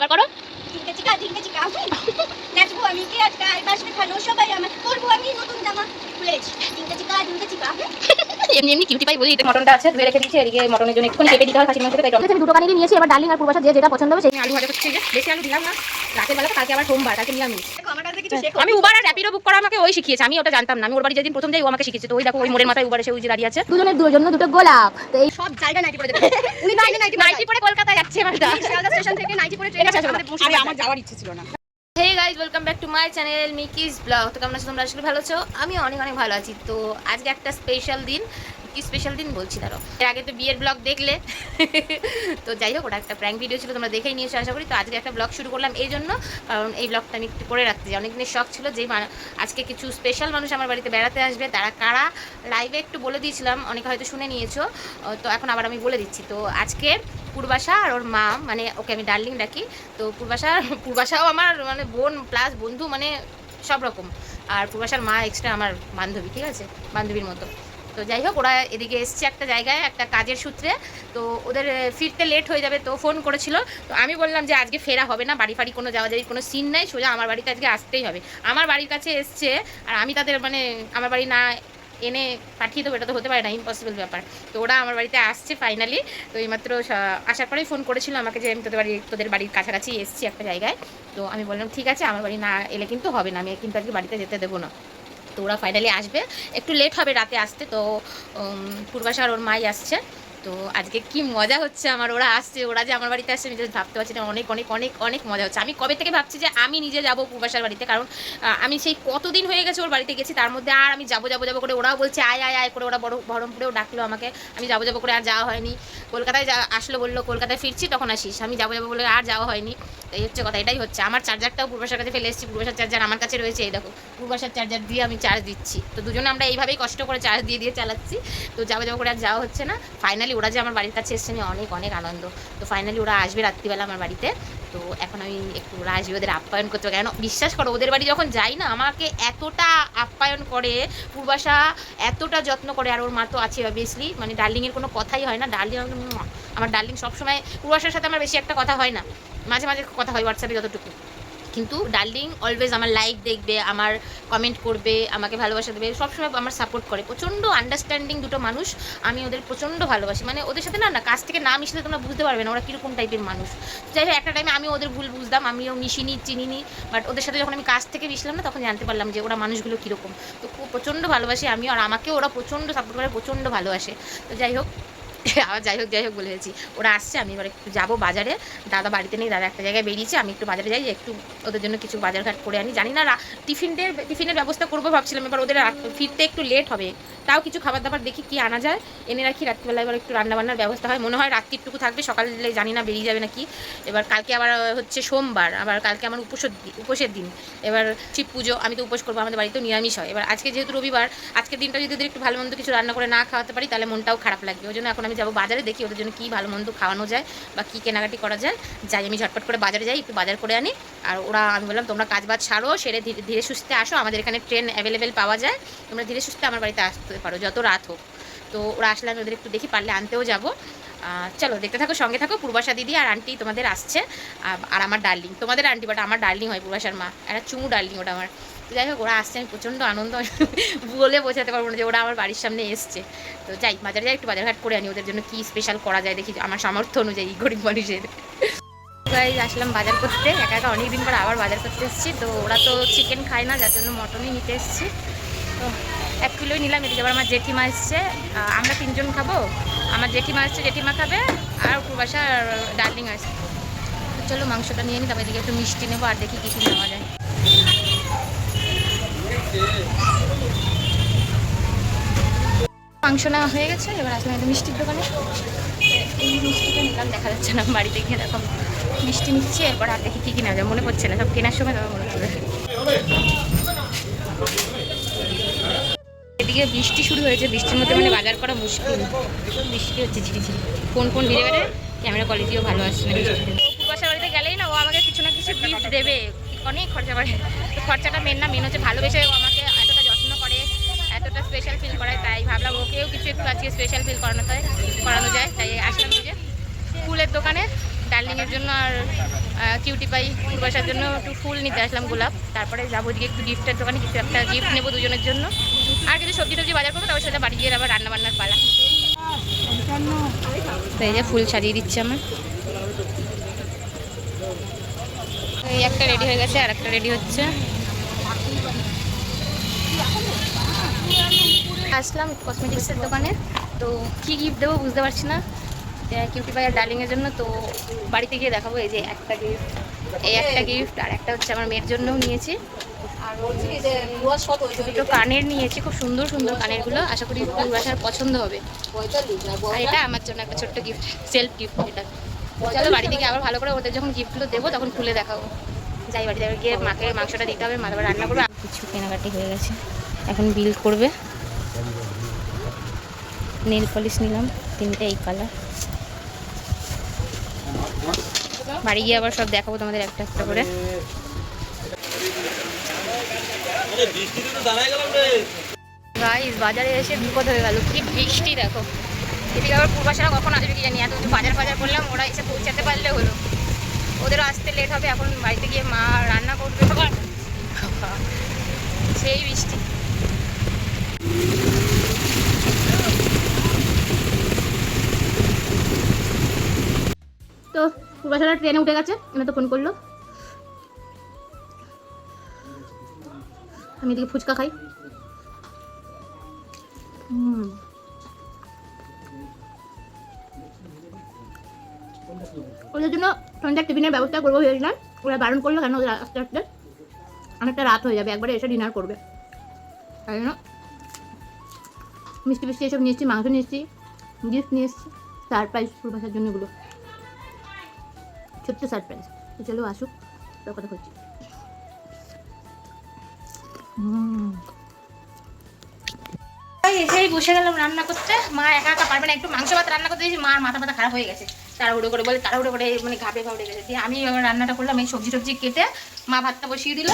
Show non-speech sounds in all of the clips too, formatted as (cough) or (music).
আবার করো। ঝিঙ্কা চিকা ঝিঙ্কা চিকা নাচবো আমি কে আজকে আর বাসবে খানো সবাই আমার করব, আমি নতুন জামা খুলেছি। ঝিঙ্কা চিকা ঝিঙ্কা চিকা এমনি এমনি কিউটি পাই বলি এটা মটনটা আছে ধুয়ে রেখে দিয়েছি এদিকে মটনের জন্য একটু কেটে দিতে হয় খাসির মাংসটা তাই আমি দুটো কানিয়ে নিয়েছি এবার ডার্লিং আর পূর্বাশা যে যেটা পছন্দ হবে সেই আলু ভাজা করছি বেশি আলু দিলাম না। রাতের বেলা কালকে আবার সোমবার কালকে নিরামিষ দেখো আমার কাছে কিছু শেখো। আমি উবার আর র্যাপিডো বুক করা আমাকে ওই শিখিয়েছে আমি ওটা জানতাম না। আমি ওর বাড়ি যেদিন প্রথম যাই ও আমাকে শিখিয়েছে। তো ওই দেখো ওই মোড়ের মাথায় উবারে সে ওই যে দাঁড়িয়ে আছে। দুজনের দুটোর জন্য দুটো গোলাপ। তো এই সব জায়গা নাইটি পরে দেবে (laughs) উনি নাইটি নাইটি নাইটি পরে কলকাতায় যাচ্ছে এবারটা। স্টেশন থেকে নাইটি পরে ট্রেনে আমার যাওয়ার ইচ্ছে ছিল না। Hey guys welcome back to my channel Miki's blog তো কেমন আছো তোমরা? আসলে ভালো আছো। আমি অনেক অনেক ভালো আছি। তো আজকে একটা স্পেশাল দিন। কি স্পেশাল দিন বলছি দাঁড়ো এর আগে তো বিয়ের ব্লগ দেখলে। (laughs) তো যাই হোক, ওটা একটা প্র্যাঙ্ক ভিডিও ছিল, তোমরা দেখেই নিয়েছো, আশা করি। তো আজকে একটা ব্লগ শুরু করলাম এই জন্য। কারণ এই ব্লগটা আমি একটু করে রাখতে চাই। অনেকদিনের শখ ছিল যে আজকে কিছু স্পেশাল মানুষ আমার বাড়িতে বেড়াতে আসবে। তারা কারা? লাইভে একটু বলে দিয়েছিলাম। অনেকে হয়তো শুনে নিয়েছো। তো এখন আবার আমি বলে দিচ্ছি। তো আজকে পূর্বাশা আর ওর মা মানে ওকে আমি ডার্লিং ডাকি। তো পূর্বাশা, পূর্বাশাও আমার মানে বোন প্লাস বন্ধু মানে সব রকম। আর পূর্বাশার মা এক্সট্রা আমার বান্ধবী, ঠিক আছে? বান্ধবীর মতো। তো যাই হোক, ওরা এদিকে এসছে একটা জায়গায়, একটা কাজের সূত্রে। তো ওদের ফিরতে লেট হয়ে যাবে তো ফোন করেছিল। তো আমি বললাম যে আজকে ফেরা হবে না, বাড়ি ফাড়ি কোনো যাওয়া যাওয়ার কোনো সিন নাই, সোজা আমার বাড়িতে আজকে আসতেই হবে। আমার বাড়ির কাছে এসছে, আর আমি তাদের মানে আমার বাড়ি না এনে পাঠিয়ে দেবো, এটা তো হতে পারে না ইম্পসিবল ব্যাপার। তো ওরা আমার বাড়িতে আসছে ফাইনালি তো এইমাত্র আসার পরেই ফোন করেছিল আমাকে যে আমি তোদের বাড়ি, তোদের বাড়ির কাছাকাছি এসছি একটা জায়গায়। তো আমি বললাম, ঠিক আছে, আমার বাড়ি না এলে কিন্তু হবে না, আমি কিন্তু আজকে বাড়িতে যেতে দেবো না। তো ওরা ফাইনালি আসবে। একটু লেট হবে রাতে আসতে, তো পূর্বাশার ওর মাই আসছে। তো আজকে কি মজা হচ্ছে আমার, ওরা আসছে, ওরা যে আমার বাড়িতে আসছে আমি ভাবতে পারছি না, অনেক অনেক অনেক অনেক মজা হচ্ছে। আমি কবে থেকে ভাবছি যে আমি নিজে যাব পূর্বাশার বাড়িতে? কারণ আমি সেই কতদিন হয়ে গেছে ওর বাড়িতে গেছি, তার মধ্যে আর আমি যাব যাব যাব করে ওরাও বলছে, আয় আয় আয় করে ওরা বড় বহরমপুরেও ডাকলো আমাকে। আমি যাব যাব করে আর যাওয়া হয়নি। কলকাতায় যা আসলো, বলল, কলকাতায় ফিরছি, তখন আসিস। আমি যাব যাব বলে আর যাওয়া হয়নি। এই হচ্ছে কথা, এটাই হচ্ছে। আমার চার্জারটাও পূর্বাশার কাছে ফেলে এসেছি। পূর্বাসার চার্জার আমার কাছে রয়েছে, এই দেখো। পূর্বাশার চার্জার দিয়ে আমি চার্জ দিচ্ছি। তো দুজনে আমরা এইভাবেই কষ্ট করে চার্জ দিয়ে দিয়ে চালাচ্ছি। তো যাব যাব করে আর যাওয়া হচ্ছে না। ফাইনালি ওরা যে আমার বাড়ির কাছে এসছে আমি অনেক অনেক আনন্দ। তো ফাইনালি ওরা আসবে রাত্রিবেলা আমার বাড়িতে। তো এখন আমি একটু ওরা আসবে ওদের আপ্যায়ন করতে কেন বিশ্বাস করো, ওদের বাড়ি যখন যাই না, আমাকে এতটা আপ্যায়ন করে, পূর্বাশা এতটা যত্ন করে, আর ওর মা তো আছে অবভিয়াসলি মানে ডার্লিংয়ের কোনো কথাই হয় না। ডার্লিং আমার ডার্লিং সবসময় পূর্বাশার সাথে আমার বেশি একটা কথা হয় না। মাঝে মাঝে কথা হয় হোয়াটসঅ্যাপে যতটুকু। কিন্তু ডার্লিং অলওয়েজ আমার লাইক দেখবে, আমার কমেন্ট করবে, আমাকে ভালোবাসা দেবে, সবসময় আমার সাপোর্ট করে। প্রচণ্ড আন্ডারস্ট্যান্ডিং দুটো মানুষ, আমি ওদের প্রচণ্ড ভালোবাসি। মানে ওদের সাথে না না কাছ থেকে না মিশলে তোমরা বুঝতে পারবে না ওরা কীরকম টাইপের মানুষ। যাই হোক, একটা টাইমে আমি ওদের ভুল বুঝতাম, আমিও মিশিনি, চিনিনি বাট ওদের সাথে যখন আমি কাছ থেকে মিশলাম না, তখন জানতে পারলাম যে ওরা মানুষগুলো কীরকম। তো খুব প্রচণ্ড ভালোবাসি আমি আর আমাকেও ওরা প্রচণ্ড সাপোর্ট করে, প্রচণ্ড ভালোবাসে। তো যাই হোক (laughs) আবার যাই হোক যাই হোক বলে ফেলছি ওরা আসছে, আমি এবার একটু যাব বাজারে। দাদা বাড়িতে নেই, দাদা একটা জায়গায় বেরিয়েছে, আমি একটু বাজারে যাই, একটু ওদের জন্য কিছু বাজার ঘাট করে আনি। জানি না, রা- টিফিনের ব্যবস্থা করব ভাবছিলাম, এবার ওদের রাত- ফিরতে একটু লেট হবে। তাও কিছু খাবার দাবার দেখি কি আনা যায়। এনে রাখি রাত্রিবেলা এবার একটু রান্নাবান্নার ব্যবস্থা হয়। মনে হয় রাত্রিটুকু থাকবে, সকালে জানি না বেরিয়ে যাবে নাকি। এবার কালকে আবার হচ্ছে সোমবার, আবার কালকে আমার উপোসের দিন উপোসের দিন। এবার শিব পুজো, আমি তো উপোস করব, আমাদের বাড়িতেও নিরামিষ হয়। এবার আজকে যেহেতু রবিবার, আজকের দিনটা যদি ওদের একটু ভালো মন্দ কিছু রান্না করে না খাওয়াতে পারি, তাহলে মনটাও খারাপ লাগবে। ওই জন্য এখন আমি যাব বাজারে, দেখি ওদের জন্য কী ভালো মন্দ খাওয়ানো যায় বা কী কেনাকাটি করা যায়। যাই, আমি ঝটপট করে বাজারে যাই, একটু বাজার করে আনি। আর ওরা, আমি বললাম, তোমরা কাজ বাজ ছাড়ো সেরে ধীরে ধীরে সুস্থে আসো। আমাদের এখানে ট্রেন অ্যাভেলেবেল পাওয়া যায়। তোমরা ধীরে সুস্থে আমার বাড়িতে আসতে পারো, যত রাত হোক। তো ওরা আসলে আমি ওদের একটু দেখি, পারলে আনতেও যাব। চলো, দেখতে থাকো, সঙ্গে থাকো। পূর্বাশা দিদি আর আন্টি তোমাদের আসছে। আর আমার ডার্লিং। তোমাদের আন্টি, বাট আমার ডার্লিং হয় পূর্বাশার মা। একটা চুমু ডার্লিং ওটা আমার। যাই হোক, ওরা আসছে, আমি প্রচণ্ড আনন্দ বলে বোঝাতে পারব না যে ওরা আমার বাড়ির সামনে এসছে। তো যাই, বাজারে যাই, একটু বাজারঘাট করে আনি, ওদের জন্য কী স্পেশাল করা যায় দেখি, আমার সামর্থ্য অনুযায়ী গরিব মানুষের। গাইজ আসলাম বাজার করতে, একা একা অনেক দিন পর আবার বাজার করতে এসেছি। তো ওরা তো চিকেন খায় না, যার জন্য মটনই নিতে এসেছি। তো এক কিলোই নিলাম, এদিকে আবার আমার জেঠিমা এসছে। আমরা তিনজন খাব। আমার জেঠিমা এসছে, জেঠিমা খাবে, আর পূর্বাশা আর ডার্লিং আসছে চলো, মাংসটা নিয়ে নিই তারপর এদিকে একটু মিষ্টি নেব, আর দেখি কী কী নেওয়া যায়। মাংস নেওয়া হয়ে গেছে, এবার আসলাম একটা মিষ্টির দোকানে। এই মিষ্টিটা নিলাম, দেখা যাচ্ছে না, বাড়িতে গিয়ে দেখো মিষ্টি নিচ্ছি, এরপর আর দেখি কী কী নেওয়া যায়, মনে পড়ছে না, সব কেনার সময় তবে মনে পড়বে। এদিকে বৃষ্টি শুরু হয়েছে, বৃষ্টির মধ্যে মানে বাজার করা মুশকিল। বৃষ্টি হচ্ছে ঝিরিঝিরি কোন ধীরে গেলে ক্যামেরা কোয়ালিটিও ভালো আসছে না বৃষ্টিতে। বাড়িতে গেলেই না, ও আমাকে কিছু না কিছু গিফট দেবে। অনেক খরচা করে। তো খরচাটা মেন না মেন হচ্ছে ভালোবেসে ও আমাকে এতটা যত্ন করে, এতটা স্পেশাল ফিল করায় তাই ভাবলাম ওকেও কিছু একটু আজকে স্পেশাল ফিল করানো যায় করানো যায়। তাই আসলাম যে ফুলের দোকানে ডার্লিংয়ের জন্য আর কিউটি পাই পূর্বাসার জন্য একটু ফুল নিতে আসলাম, গোলাপ। তারপরে যাব দিকে একটু গিফটের দোকানে, কিছু একটা গিফট নেব দুজনের জন্য। আর কিছু সবজি টবজি বাজার করব, তারপর সেটা বাড়ি গিয়ে আবার রান্না বান্নার পালা। তো এই যে ফুল সাজিয়ে দিচ্ছে আমার। এই একটা রেডি হয়ে গেছে আর একটা রেডি হচ্ছে। আসলাম কসমেটিক্সের দোকানে। তো কী গিফট দেবো বুঝতে পারছি না। কিউটি পাই আর ডার্লিংয়ের জন্য তো বাড়িতে গিয়ে দেখাবো এই যে একটা গিফট এই একটা গিফট আর একটা হচ্ছে আমার মেয়ের জন্যও নিয়েছি। আর দুটো কানের নিয়েছি খুব সুন্দর সুন্দর কানেরগুলো। আশা করি পূর্বাসার পছন্দ হবে। আর এটা আমার জন্য একটা ছোট্ট গিফট সেলফ গিফট এটা। চলো বাড়ি থেকে আবার ভালো করে ওদের যখন গিফটগুলো দেবো তখন খুলে দেখাবো। যাই বাড়িতে আবার গিয়ে মাকে মাংসটা দিতে হবে মা আবার রান্না করবে। কিছু কেনাকাটি হয়ে গেছে। এখন বিল করবে। নেল পলিশ নিলাম তিনটে এই কালার বাড়ি গিয়ে আবার সব দেখাবো তোমাদের একটা একটা করে। গাইস বাজারে এসে বিপদ হয়ে গেল। কি বৃষ্টি দেখো। এদিকে আবার পূর্বাশারা কখন আসবে কি জানি এত বাজার ফাজার করলাম, ওরা এসে পৌঁছাতে পারলে হলো। ওদেরও আসতে লেট হবে, এখন বাড়িতে গিয়ে মা রান্না করবে। আবার সেই বৃষ্টি। তো পূর্বাশারা ট্রেনে উঠে গেছে, এনে তো ফোন করল। আমি এদিকে ফুচকা খাই। হুম। ওদের জন্য সন্ধ্যার টিফিনের ব্যবস্থা করব ভেবেছিলাম। ওরা বারণ করল কেন ওদের আস্তে আস্তে? অনেকটা রাত হয়ে যাবে, একবারে এসে ডিনার করবে। তাই জন্য মিষ্টি মিষ্টি এসব নিয়ে এসেছি, মাংস নিয়ে এসেছি গিফট নিয়ে এসেছি সারপ্রাইজ পূর্বাসার জন্য এগুলো। ছোট্ট সারপ্রাইজ তো চলো আসুক তার কথা হচ্ছে এসেই বসে গেলাম রান্না করতে। মা একা একা পারবে না, একটু মাংস ভাত রান্না করতে দিয়েছি, মার মাথা মাথা খারাপ হয়ে গেছে। তাড়াহুড়ো করে বলে, তাড়াহুড়ো করে মানে ঘাপে ঘাপড়ে গেছে। দিয়ে আমি এবার রান্নাটা করলাম, এই সবজি টবজি কেটে মা ভাতটা বসিয়ে দিল।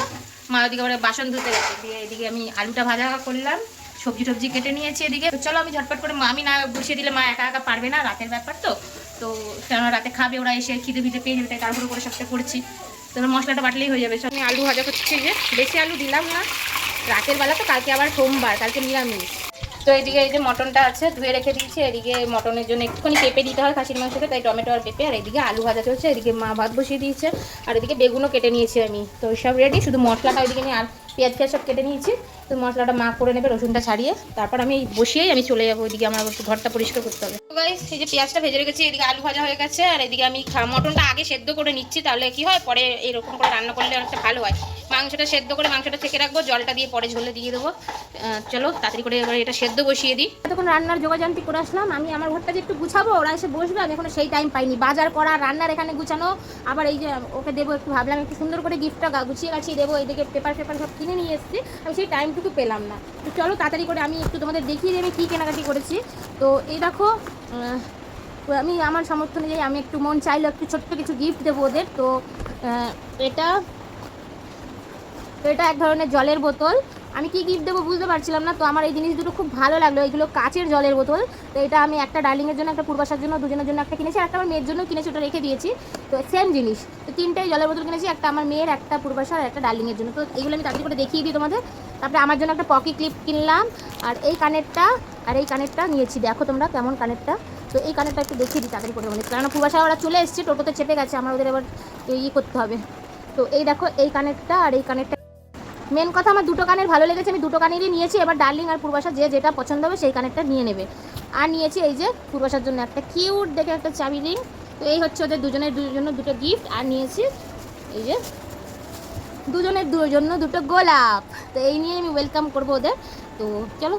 মা ওদিকে আবার বাসন ধুতে গেছে। দিয়ে এদিকে আমি আলুটা ভাজা করলাম, সবজি টবজি কেটে নিয়েছি এদিকে। চলো আমি ঝটপট করে আমি না বসিয়ে দিলে মা একা একা পারবে না, রাতের ব্যাপার তো। তো কেন রাতে খাবে, ওরা এসে খিদে ফিদে পেয়ে যাবে তাড়াহুড়ো করে সবটা করছি। তো মশলাটা বাটলেই হয়ে যাবে। আমি আলু ভাজা করছি যে বেশি আলু দিলাম না। রাতের বেলা তো কালকে আবার সোমবার, কালকে নিরামিষ। তো এদিকে এই যে মটনটা আছে, ধুয়ে রেখে দিয়েছি। এদিকে মটনের জন্য একটুখানি পেঁপে দিতে হয় খাসির মাংসটা তাই টমেটো আর পেঁপে, আর এদিকে আলু ভাজা চলছে। এদিকে মা ভাত বসিয়ে দিয়েছে, আর এদিকে বেগুনও কেটে নিয়েছি আমি। তো সব রেডি শুধু মশলাটা ওইদিকে নিয়ে আর পেঁয়াজ পেঁয়াজ সব কেটে নিয়েছি। তো মশলাটা মা করে নেবে রসুনটা ছাড়িয়ে তারপর আমি বসিয়েই আমি চলে যাব ওইদিকে আমার ঘরটা পরিষ্কার করতে হবে। guys, এই যে পেঁয়াজটা ভেজে রেখেছি এদিকে আলু ভাজা হয়ে গেছে আর এদিকে আমি মটনটা আগে সেদ্ধ করে নিচ্ছি তাহলে কি হয় পরে এরকম করে রান্না করলে অনেকটা ভালো হয়। মাংসটা সেদ্ধ করে মাংসটা থেকে রাখব জলটা দিয়ে পরে ঝোলে দিয়ে দেবো। চলো তাড়াতাড়ি করে এবার এটা সেদ্ধ বসিয়ে দিই। তখন রান্নার যোগাযান্তি করে আসলাম আমি আমার ঘরটা যে একটু গুছাবো ওরা এসে বসবে আমি এখনও সেই টাইম পাইনি। বাজার করা রান্নার এখানে গুছানো আবার এই যে ওকে দেবো একটু ভাবলাম একটু সুন্দর করে গিফটটা গুছিয়ে গাছিয়ে দেবো এইদিকে পেপার পেপার সব কিনে নিয়ে এসেছি আমি সেই টাইমটুকু পেলাম না। তো চলো তাড়াতাড়ি করে আমি একটু তোমাদের দেখিয়ে দিই আমি কী কেনাকাটি করেছি। তো এই দেখো আমি আমার সামর্থ্য অনুযায়ী আমি একটু মন চাইলে একটু ছোট্ট কিছু গিফট দেবো ওদের। তো এটা এটা এক ধরনের জলের বোতল। আমি কি গিফট দেবো বুঝতে পারছিলাম না, তো আমার এই জিনিস দুটো খুব ভালো লাগল। এগুলো কাচের জলের বোতল। তো এটা আমি একটা ডার্লিংয়ের জন্য, একটা পূর্বাসার জন্য, দুজনের জন্য একটা কিনেছি। আর একটা আমার মেয়ের জন্য কিনেছি, ওটা রেখে দিয়েছি। তো সেম জিনিস। তো তিনটাই জলের বোতল কিনেছি, একটা আমার মেয়ের, একটা পূর্বাসার একটা ডার্লিংয়ের জন্য। তো এগুলো আমি তাড়াতাড়ি করে দেখিয়ে দিই তোমাদের। তারপরে আমার জন্য একটা পকি ক্লিপ কিনলাম, আর এই কানেরটা, আর এই কানেরটা নিয়েছি। দেখো তোমরা কেমন কানেরটা। তো এই কানেরটা একটু দেখিয়ে দিই তাড়াতাড়ি করে তোমাদের কারণ পূর্বাসা ওরা চলে এসেছে, টোটোতে চেপে গেছে, আমার ওদের এবার ই করতে হবে। তো এই দেখো, এই কানেরটা আর এই কানেরটা। মেন কথা, আমার দুটো কানের ভালো লেগেছে, আমি দুটো কানেরই নিয়েছি। এবার ডার্লিং আর পূর্বাসা যে যেটা পছন্দ হবে সেই কানেরটা নিয়ে নেবে। আর নিয়েছি এই যে পূর্বাসার জন্য একটা কিউট দেখে একটা চাবি রিং। তো এই হচ্ছে ওদের দুজনের দুজনের দুটো গিফট আর নিয়েছি এই যে দুজনের জন্য দুটো গোলাপ। তো এই নিয়ে আমি ওয়েলকাম করব ওদের। তো চলো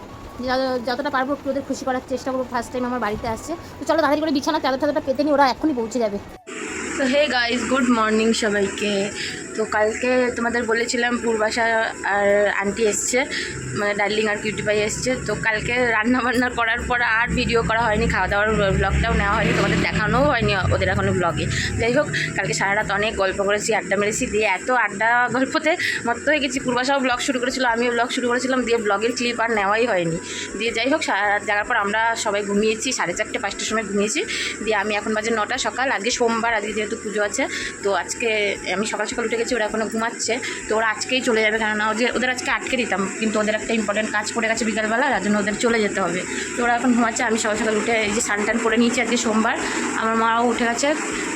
যতটা পারব একটু ওদের খুশি করার চেষ্টা করব। ফার্স্ট টাইম আমার বাড়িতে আসছে। তো চলো, তাড়াতাড়ি করে বিছানা চাদর চাদরটা পেতে নিই ওরা এখনই পৌঁছে যাবে। তো হে গাইজ গুড মর্নিং সবাইকে। তো কালকে তোমাদের বলেছিলাম পূর্বাশা আর আন্টি এসছে মানে ডার্লিং আর কিউটি পাই এসছে, তো কালকে রান্না বান্না করার পর আর ভিডিও করা হয়নি খাওয়া দাওয়ার ব্লগটাও নেওয়া হয়নি, তোমাদের দেখানোও হয়নি ওদের এখনও ব্লগে যাই হোক, কালকে সারা রাত অনেক গল্প করেছি, আড্ডা মেরেছি, দিয়ে এত আড্ডা গল্পতে মত্ত হয়ে গেছি, পূর্বাশাও ব্লগ শুরু করেছিল, আমিও ব্লগ শুরু করেছিলাম, দিয়ে ব্লগের ক্লিপ আর নেওয়াই হয়নি। দিয়ে যাই হোক সারা রাত জাগার পর আমরা সবাই ঘুমিয়েছি, সাড়ে চারটে, পাঁচটার সময় ঘুমিয়েছি, দিয়ে আমি এখন বাজে নটা সকাল, আজকে সোমবার, আজকে যেহেতু পুজো আছে, তো আজকে আমি সকাল সকাল উঠে গেছি ওরা এখনও ঘুমাচ্ছে, তো ওরা আজকেই চলে যাবে, কেননা ওদের ওদের আজকে আটকে দিতাম, কিন্তু ওদের একটা ইম্পর্টেন্ট কাজ পড়ে গেছে বিকালবেলা তার জন্য ওদের চলে যেতে হবে। তো ওরা এখন ঘুমাচ্ছে, আমি সকাল সকাল উঠে এই যে টান করে নিয়েছি আজকে সোমবার, আমার মাও উঠে গেছে,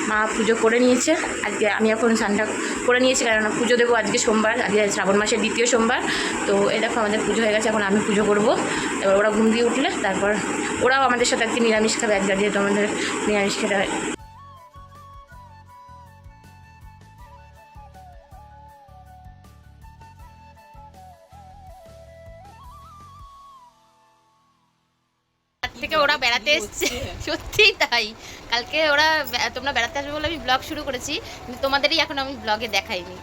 মা পুজো করে নিয়েছে, আজকে আমি এখন স্নানটা করে নিয়েছি, কেননা পুজো দেবো আজকে সোমবার, আজকে শ্রাবণ মাসের দ্বিতীয় সোমবার, তো এই দেখো আমাদের পুজো হয়ে গেছে, এখন আমি পুজো করব। এবার ওরা ঘুম দিয়ে উঠলে, তারপর ওরাও আমাদের সাথে আজকে নিরামিষ খাবে, আজকে যেহেতু আমাদের নিরামিষ খেতে হয়। থেকে এসছে সত্যিই তাই। কালকে ওরা তোমরা বেড়াতে আসবে বলে আমি ব্লগ শুরু করেছি কিন্তু তোমাদেরই এখন আমি ব্লগে দেখাইনি।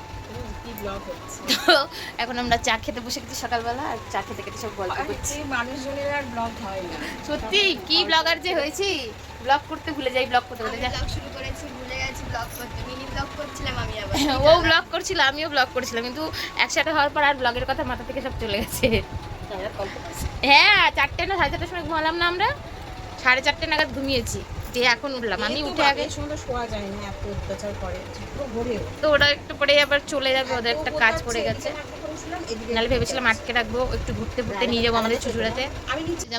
তো এখন আমরা চা খেতে বসে গেছি সকালবেলা আর চা খেতে খেতে সব গল্প করছি। মানুষজনের আর ব্লগ হয় না। সত্যি কি ব্লগার যে হয়েছি? ব্লগ করতে ভুলে যাই ব্লগ করতে করতে যা- ব্লগ শুরু করেছি ভুলে গেছি ব্লগ করতে। মিনি ব্লগ করছিলাম আমি আবার (laughs) ও ব্লগ করছিল আমিও ব্লগ করছিলাম কিন্তু একসাথে হওয়ার পর আর ব্লগের কথা মাথা থেকে সব চলে গেছে। হ্যাঁ চারটে না সাড়ে চারটের সময় ঘুমালাম না আমরা। সাড়ে চারটে নাগাদ ঘুমিয়েছি। যে এখন উঠলাম। আমি উঠে আগে শোয়া যায় না এত অত্যাচার করে। তো ওরা একটু পরে আবার চলে যাবে ওদের একটা কাজ পড়ে গেছে। নাহলে ভেবেছিলাম আটকে রাখব একটু ঘুরতে ঘুরতে নিয়ে যাব আমাদের চুচুড়াতে।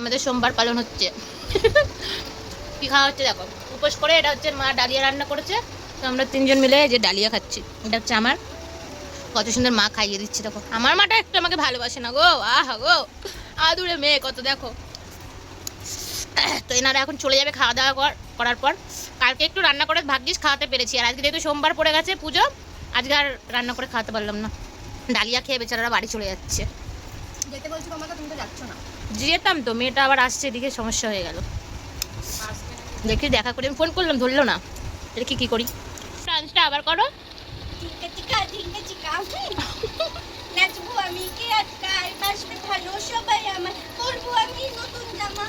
আমাদের সোমবার পালন হচ্ছে। কি খাওয়া হচ্ছে দেখো? উপোস করে এটা হচ্ছে মা ডালিয়া রান্না করেছে। তো আমরা তিনজন মিলে যে ডালিয়া খাচ্ছি। এটা হচ্ছে আমার। কত সুন্দর মা খাইয়ে দিচ্ছে দেখো। আমার মাটা একটু আমাকে ভালোবাসে না গো। আহা গো। আদুরে মেয়ে কত দেখো। (coughs) তো এনারা এখন চলে যাবে খাওয়া দাওয়া কর- করার পর। কালকে একটু রান্না করে ভাগ্যিস খাওয়াতে পেরেছি। আর আজকে যেহেতু সোমবার পড়ে গেছে পুজো আজকে আর রান্না করে খাওয়াতে পারলাম না। ডালিয়া খেয়ে বেচারারা বাড়ি চলে যাচ্ছে। যেতে বলছো আমাকে তুমি তো যাচ্ছ না। যেতাম তো মেয়েটা আবার আসছে এদিকে সমস্যা হয়ে গেল। দেখি দেখা করে আমি ফোন করলাম ধরলো না। দেখি কি করি? ডান্সটা আবার করো। নাচবো আমি কে বাসবে ভালো সবাই আমার। পরবো আমি নতুন জামা।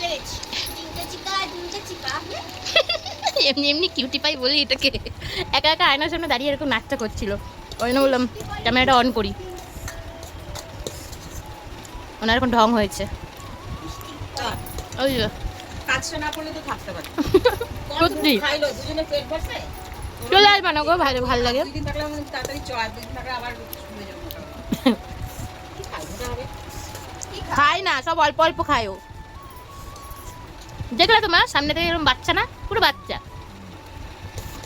(laughs) এমনি এমনি কিউটি পাই বলি এটাকে। একা একা আয়নার সামনে দাঁড়িয়ে এরকম নাচটা করছিল। ওই জন্য বললাম ক্যামেরাটা অন করি। ওনার এখন ঢং হয়েছে। ওই (laughs) সত্যি। চলে আসবে না গো ভালো ভালো লাগে। (laughs) খাই খায় না সব অল্প অল্প খায় ও। দেখলে তোমার সামনে থেকে এরকম বাচ্চা না, পুরো বাচ্চা।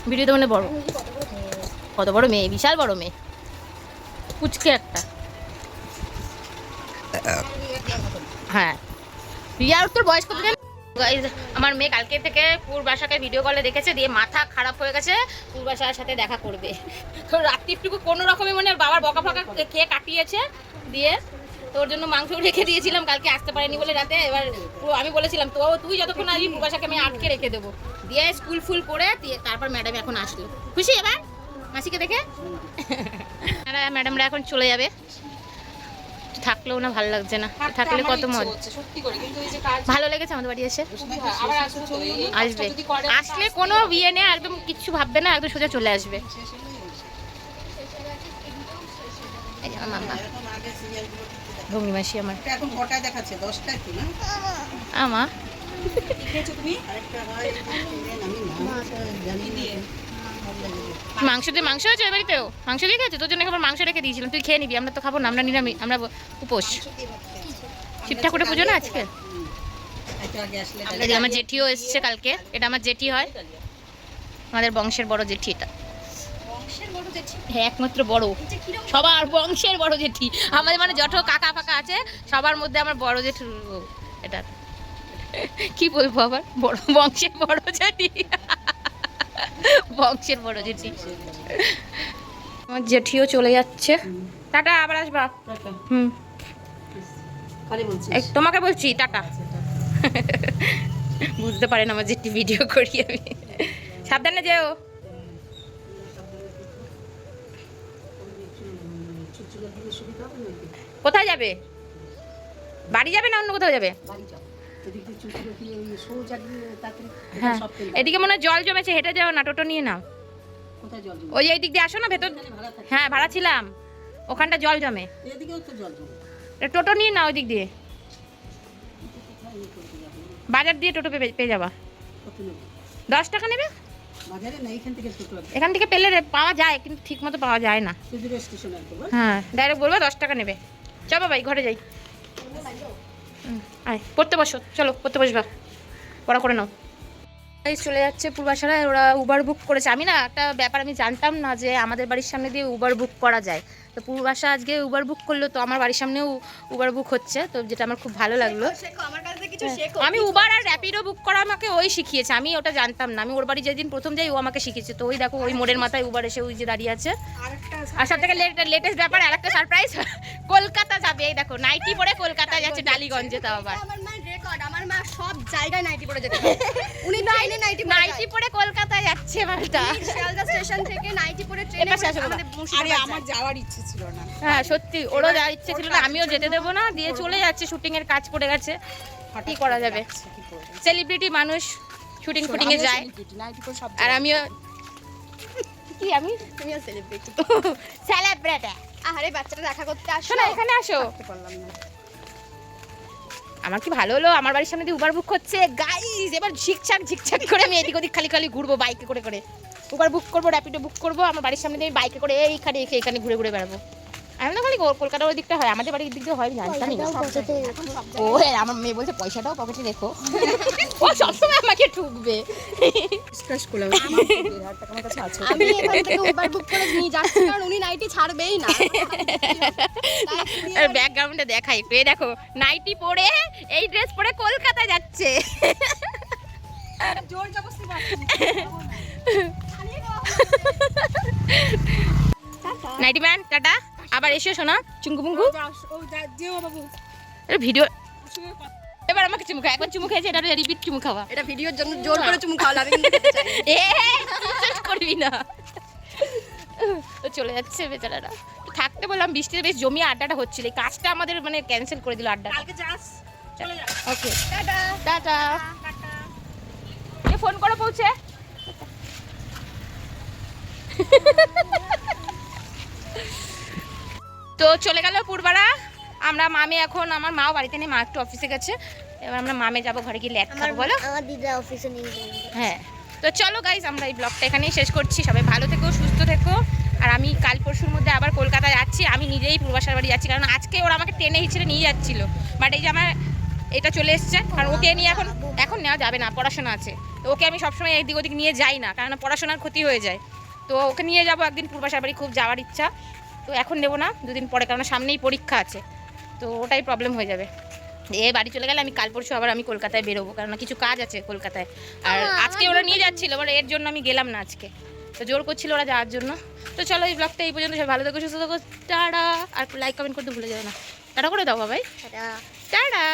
ভিডিওতে মানে বড়। কত বড় মেয়ে, বিশাল বড় মেয়ে। পুচকে একটা। হ্যাঁ। রিয়ার তোর বয়স কত আমার মেয়ে কালকে থেকে পূর্বাশাকে ভিডিও কলে দেখেছে, দিয়ে মাথা খারাপ হয়ে গেছে। পূর্বাশার সাথে দেখা করবে। তো রাত্রিটুকু কোনো রকমে মানে বাবার বকা ফকা খেয়ে কাটিয়েছে, দিয়ে তোর জন্য মাংস রেখে দিয়েছিলাম কালকে আসতে পারেনি বলে রাতে। এবার আমি বলেছিলাম তো তুই যতক্ষণ আসবি পূর্বাশাকে আমি আটকে রেখে দেবো। দিয়ে স্কুল ফুল করে দিয়ে তারপর ম্যাডাম এখন আসলো। খুশি এবার? মাসিকে দেখে? ম্যাডামরা এখন চলে যাবে। থাকলেও না ভালো লাগছে না। থাকলে কত কাজ ভালো লেগেছে আমাদের বাড়ি এসে? আসবে আসলে কোনো বিয়ে নেই একদম কিচ্ছু ভাববে না একদম সোজা চলে আসবে। এই আমার মাম্মা ভঙ্গি মাসি আমার এখন কটায় দেখাচ্ছে দশটায় কি না? আমা। মাংস দিয়ে মাংস এ বাড়িতেও? মাংস দিয়ে খেয়েছে? তোর জন্য একবার মাংস রেখে দিয়েছিলাম তুই খেয়ে নিবি আমরা তো খাব না আমরা নিরামিষ আমরা উপোস। শিব ঠাকুরের পুজো না আজকে? যে আমার জেঠিও এসছে কালকে এটা আমার জেঠি হয়। আমাদের বংশের বড় জেঠি এটা বংশের বড় জেঠি হ্যাঁ একমাত্র বড়। সবার বংশের বড় জেঠি। আমাদের মানে যত কাকা ফাকা আছে, সবার মধ্যে আমার বড় জেঠু এটা। কি বলব আবার? বড় বংশের বড় জেঠি। বংশের বড় জেঠি। আমার জেঠিও চলে যাচ্ছে। টাটা, আবার আসবা। হুম। তোমাকে বলছি, টাটা। বুঝতে পারেন আমার জেঠি ভিডিও করি আমি। সাবধানে যেও। কোথায় যাবে? বাড়ি যাবে না অন্য কোথাও যাবে? হ্যাঁ। এদিকে মনে হয় জল জমেছে হেঁটে যাও না টোটো নিয়ে নাও। ওই এই দিক দিয়ে আসো না ভেতর হ্যাঁ ভাড়া ছিলাম। ওখানটা জল জমে। টোটো নিয়ে নাও ওই দিক দিয়ে। বাজার দিয়ে টোটো পেয়ে যাবা। দশ টাকা নেবে? এখান থেকে পেলে পাওয়া যায় কিন্তু ঠিক মতো পাওয়া যায় না। হ্যাঁ ডাইরেক্ট বলব দশ টাকা নেবে। চলো ভাই ঘরে যাই। হুম, আয় পড়তে বসো চলো পড়তে বসবা। পড়া করে নাও। এই চলে যাচ্ছে পূর্বাশারা ওরা উবার বুক করেছে। আমি না একটা ব্যাপার আমি জানতাম না যে আমাদের বাড়ির সামনে দিয়ে উবার বুক করা যায়। তো পূর্বাশা আজকে উবার বুক করল তো আমার বাড়ির সামনেও উবার বুক হচ্ছে তো যেটা আমার খুব ভালো লাগল। আমার কাছ কিছু হ্যাঁ, শেখো আমি উবার আর র্যাপিডো বুক করা আমাকে ওই শিখিয়েছে আমি ওটা জানতাম না। আমি ওর বাড়ি যেদিন প্রথম যাই ও আমাকে শিখিয়েছে। তো ওই দেখো ওই মোড়ের মাথায় উবার এসে ওই যে দাঁড়িয়ে আছে। আরেকটা আর সব থেকে লেটেস্ট ব্যাপার আর একটা সারপ্রাইজ কলকাতা যাবে। এই দেখো নাইটি পরে কলকাতা যাচ্ছে ডালিগঞ্জে তাও আবার। আমার মার রেকর্ড আমার মা সব জায়গায় নাইটি পরে যেতে উনি ট্রেনে নাইটি পরে নাইটি পরে কলকাতা যাচ্ছে মালটা। শিয়ালদা স্টেশন থেকে নাইটি পরে ট্রেনে আরে আমার যাওয়ার ইচ্ছে ছিল না। হ্যাঁ সত্যি ওরও যাওয়ার ইচ্ছে ছিল না। আমিও যেতে দেবো না দিয়ে চলে যাচ্ছে শুটিং এর কাজ পড়ে গেছে। কি করা যাবে? সেলিব্রিটি মানুষ শুটিং ফুটিং এ যায়। আর আমিও কি আমি? তুমিও সেলিব্রিটি সেলিব্রিটি আরে বাচ্চাটা দেখা করতে আসো। শোনো এখানে আসো। না। আমার কি ভালো হলো? আমার বাড়ির সামনে দিয়ে উবার বুক করছে গাইজ এবার ঝিকছাক ঝিকছাক করে আমি এদিক ওদিক খালি খালি ঘুরবো বাইকে করে করে। উবার বুক করব র্যাপিডো বুক করব। আমার বাড়ির সামনে দিয়ে আমি বাইকে করে এইখানে এখানে ঘুরে ঘুরে বেড়াবো। আমি না খালি কলকাতার ওই দিকটা হয় আমাদের বাড়ির দিক দিয়ে হয় আমি জানতামই না ও আমার মেয়ে বলছে পয়সাটাও পকেটে রেখো। ও সবসময় আমাকে ঠুকবে। আমি এখান থেকে উবার বুক করে নিয়ে যাচ্ছি কারণ উনি নাইটি ছাড়বেই না। আর ব্যাকগ্রাউন্ডে দেখাই একটু এই দেখো নাইটি পরে এই ড্রেস পরে কলকাতা যাচ্ছে। জোর জবরদস্তি (laughs) নাইটি ম্যান টাটা। আবার এসো শোনা। যা- যেও বাবু। ভিডিও এবার আমাকে চুমু খাও। একবার চুমু খেয়েছে এটা রিপিট চুমু খাওয়া। এটা ভিডিওর জন্য জোর করে চুমু খাওয়ালো আমি। এ করবি না। তো চলে যাচ্ছে বেচারারা। থাকতে বললাম বৃষ্টিতে বেশ জমি আড্ডাটা হচ্ছিল। এই কাজটা আমাদের মানে ক্যান্সেল করে দিল যা। ওকে টাটা। টাটা। ফোন করে পৌঁছে তো চলে গেল পূর্বারা আমরা মামে এখন আমার মাও বাড়িতে নেই মা একটু অফিসে গেছে। এবার আমরা মামে যাব ঘরে গিয়ে ল্যাক খাব বলো। আমার দিদা অফিসে নিয়ে হ্যাঁ। তো চলো গাইজ আমরা এই ব্লগটা এখানেই শেষ করছি। সবাই ভালো থেকো সুস্থ থেকো। আর আমি কাল পরশুর মধ্যে আবার কলকাতা যাচ্ছি। আমি নিজেই পূর্বাসার বাড়ি যাচ্ছি কারণ আজকে ওরা আমাকে ট্রেনে হিচড়ে নিয়ে যাচ্ছিল। বাট এই যে আমার এটা চলে এসছে কারণ ওকে নিয়ে এখন এখন নেওয়া যাবে না পড়াশোনা আছে। তো ওকে আমি সবসময় এদিক ওদিক নিয়ে যাই না কারণ পড়াশোনার ক্ষতি হয়ে যায়। তো ওকে নিয়ে যাব একদিন পূর্বাশার বাড়ি খুব যাওয়ার ইচ্ছা। তো এখন নেব না দুদিন পরে কারণ সামনেই পরীক্ষা আছে। তো ওটাই প্রবলেম হয়ে যাবে। এ বাড়ি চলে গেলে আমি কাল পরশু আবার আমি কলকাতায় বেরোবো কারণ কিছু কাজ আছে কলকাতায়। আর আজকে ওরা নিয়ে যাচ্ছিল এবার এর জন্য আমি গেলাম না আজকে। তো জোর করছিল ওরা যাওয়ার জন্য। তো চলো এই ব্লগটা এই পর্যন্ত সবাই ভালো থাকো সুস্থ থাকো। টাটা! আর লাইক কমেন্ট করতে ভুলে যাবে না। টাটা করে দাও বাবাই। টাটা। টাটা!